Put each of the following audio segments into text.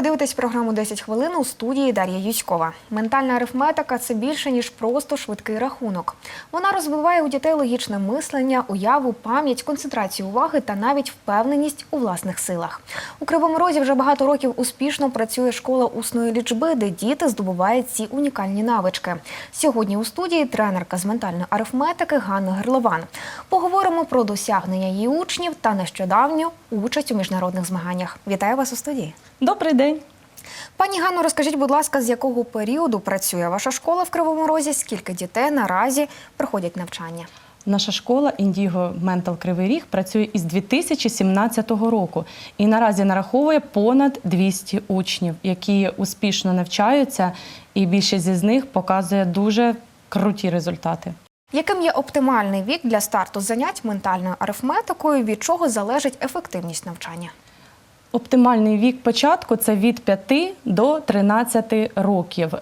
ви дивитесь програму «10 хвилин у студії Дар'я Юськова. Ментальна арифметика це більше ніж просто швидкий рахунок. Вона розвиває у дітей логічне мислення, уяву, пам'ять, концентрацію уваги та навіть впевненість у власних силах. У Кривому Розі вже багато років успішно працює школа усної лічби, де діти здобувають ці унікальні навички. Сьогодні у студії тренерка з ментальної арифметики Ганна Герлован. Поговоримо про досягнення її учнів та нещодавню участь у міжнародних змаганнях. Вітаю вас у студії. Добрий день. Пані Ганно, розкажіть, будь ласка, з якого періоду працює ваша школа в Кривому Розі? Скільки дітей наразі проходять навчання? Наша школа Індіго Ментал Кривий Ріг працює із 2017 року і наразі нараховує понад 200 учнів, які успішно навчаються, і більшість з них показує дуже круті результати. Яким є оптимальний вік для старту занять ментальною арифметикою? Від чого залежить ефективність навчання? Оптимальний вік початку це від 5 до 13 років. Е,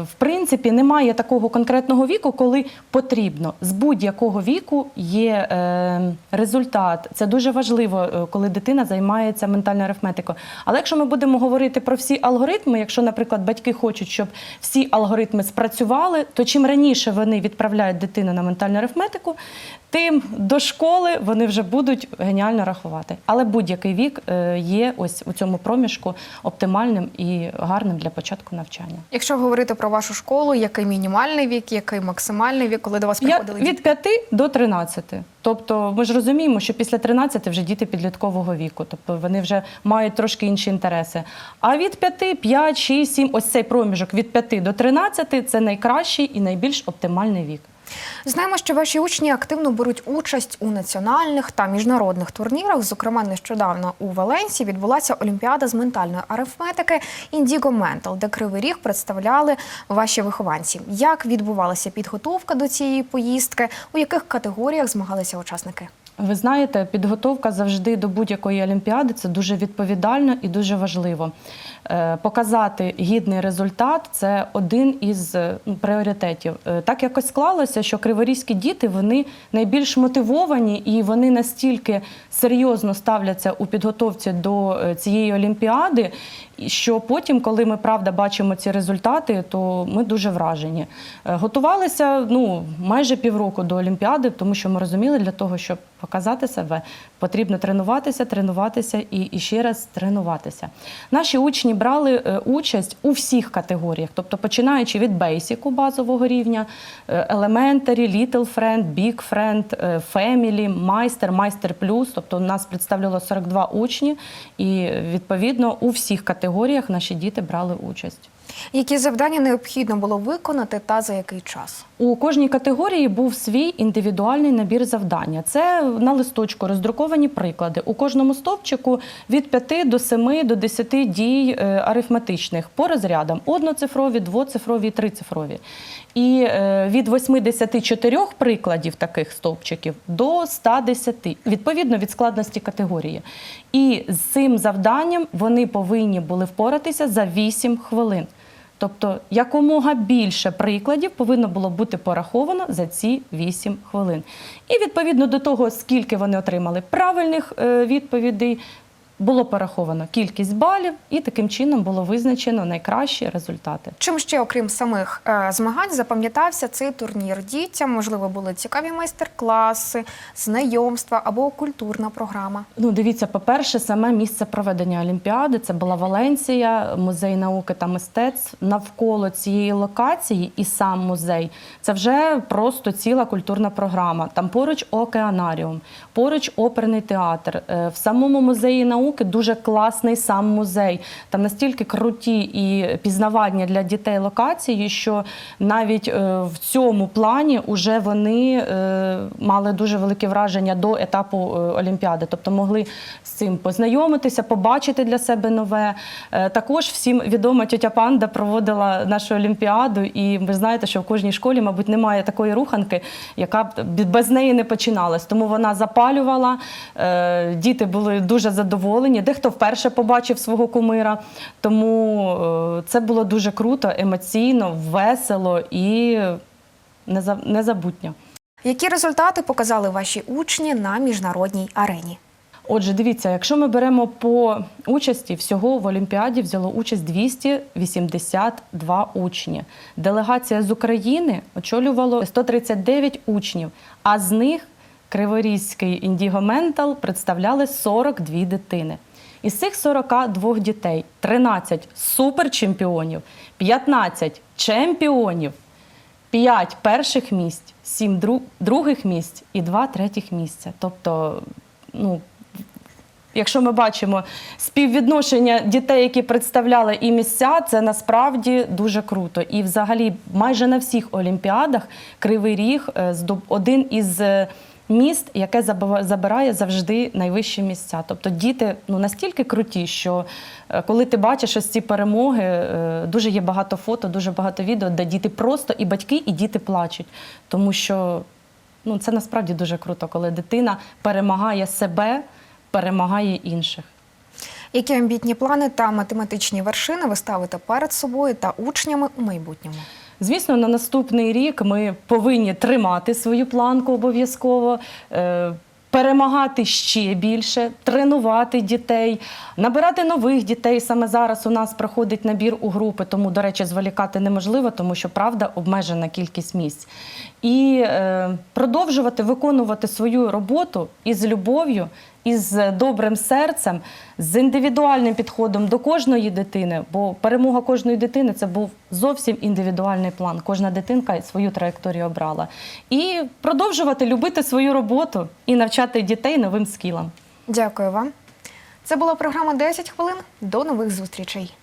В принципі, немає такого конкретного віку, коли потрібно. З будь-якого віку є е, результат. Це дуже важливо, е, коли дитина займається ментальною арифметикою. Але якщо ми будемо говорити про всі алгоритми, якщо, наприклад, батьки хочуть, щоб всі алгоритми спрацювали, то чим раніше вони відправляють дитину на ментальну арифметику, тим до школи вони вже будуть геніально рахувати. Але будь-який вік е, є ось у цьому проміжку оптимальним і гарним для початку навчання. Якщо говорити про вашу школу, який мінімальний вік, який максимальний вік, коли до вас Я приходили від 5 до 13. Тобто ми ж розуміємо, що після 13 вже діти підліткового віку, тобто вони вже мають трошки інші інтереси. А від 5, 5, 6, 7, ось цей проміжок від 5 до 13 це найкращий і найбільш оптимальний вік. Знаємо, що ваші учні активно беруть участь у національних та міжнародних турнірах. Зокрема, нещодавно у Валенсії відбулася Олімпіада з ментальної арифметики Індіго Ментал, де Кривий Ріг представляли ваші вихованці. Як відбувалася підготовка до цієї поїздки? У яких категоріях змагалися учасники? Ви знаєте, підготовка завжди до будь-якої олімпіади це дуже відповідально і дуже важливо. Е, Показати гідний результат це один із е, ну, пріоритетів. Е, Так якось склалося, що криворізькі діти вони найбільш мотивовані і вони настільки серйозно ставляться у підготовці до цієї олімпіади, що потім, коли ми правда бачимо ці результати, то ми дуже вражені. Готувалися ну майже півроку до олімпіади, тому що ми розуміли, для того, щоб себе, потрібно тренуватися, тренуватися і, і ще раз тренуватися. Наші учні брали е, участь у всіх категоріях, тобто починаючи від бейсіку базового рівня, е, elementary, little friend, big friend, е, family, майстер, майстер плюс. Тобто у нас представляло 42 учні, і відповідно у всіх категоріях наші діти брали участь. Які завдання необхідно було виконати та за який час? У кожній категорії був свій індивідуальний набір завдання. Це на листочку роздруковані приклади. У кожному стовпчику від 5 до 7 до 10 дій е, арифметичних по розрядам: одноцифрові, двоцифрові трицифрові. І е, від 84 прикладів таких стовпчиків до 110, відповідно від складності категорії. І з цим завданням вони повинні були впоратися за 8 хвилин. Тобто якомога більше прикладів повинно було бути пораховано за ці 8 хвилин. І відповідно до того, скільки вони отримали правильних е, відповідей, було пораховано кількість балів, і таким чином було визначено найкращі результати. Чим ще, окрім самих е, змагань, запам'ятався цей турнір дітям? Можливо, були цікаві майстер-класи, знайомства або культурна програма. Ну, дивіться, по-перше, саме місце проведення Олімпіади це була Валенсія, музей науки та мистецтв. Навколо цієї локації і сам музей це вже просто ціла культурна програма. Там поруч океанаріум, поруч оперний театр. Е, В самому музеї науки дуже класний сам музей. Там настільки круті і пізнавання для дітей локації, що навіть е, в цьому плані вже вони е, мали дуже велике враження до етапу е, Олімпіади, тобто могли з цим познайомитися, побачити для себе нове. Також всім відома тетя Панда проводила нашу Олімпіаду, і ви знаєте, що в кожній школі, мабуть, немає такої руханки, яка б без неї не починалась. Тому вона запалювала, діти були дуже задоволені. Дехто вперше побачив свого кумира. Тому е, це було дуже круто, емоційно, весело і неза- незабутньо. Які результати показали ваші учні на міжнародній арені? Отже, дивіться, якщо ми беремо по участі, всього в Олімпіаді взяло участь 282 учні. Делегація з України очолювало 139 учнів, а з них Криворізький Індіго Ментал представляли 42 дитини. Із цих 42 дітей 13 суперчемпіонів, 15 чемпіонів, 5 перших місць, 7 других місць і 2 третіх місця. Тобто, ну, якщо ми бачимо співвідношення дітей, які представляли і місця, це насправді дуже круто. І взагалі майже на всіх олімпіадах Кривий Ріг е, один із е, міст, яке забирає завжди найвищі місця. Тобто діти ну, настільки круті, що е, коли ти бачиш ось ці перемоги, е, дуже є багато фото, дуже багато відео, де діти просто і батьки, і діти плачуть. Тому що ну, це насправді дуже круто, коли дитина перемагає себе, перемагає інших. Які амбітні плани та математичні вершини ви ставите перед собою та учнями у майбутньому? Звісно, на наступний рік ми повинні тримати свою планку обов'язково. е, Перемагати ще більше, тренувати дітей, набирати нових дітей. Саме зараз у нас проходить набір у групи, тому, до речі, зволікати неможливо, тому що правда обмежена кількість місць. І е, продовжувати виконувати свою роботу із любов'ю, із добрим серцем, з індивідуальним підходом до кожної дитини, бо перемога кожної дитини це був зовсім індивідуальний план. Кожна дитинка свою траєкторію обрала. І продовжувати любити свою роботу і навчати дітей новим скілам. Дякую вам. Це була програма «10 хвилин. До нових зустрічей.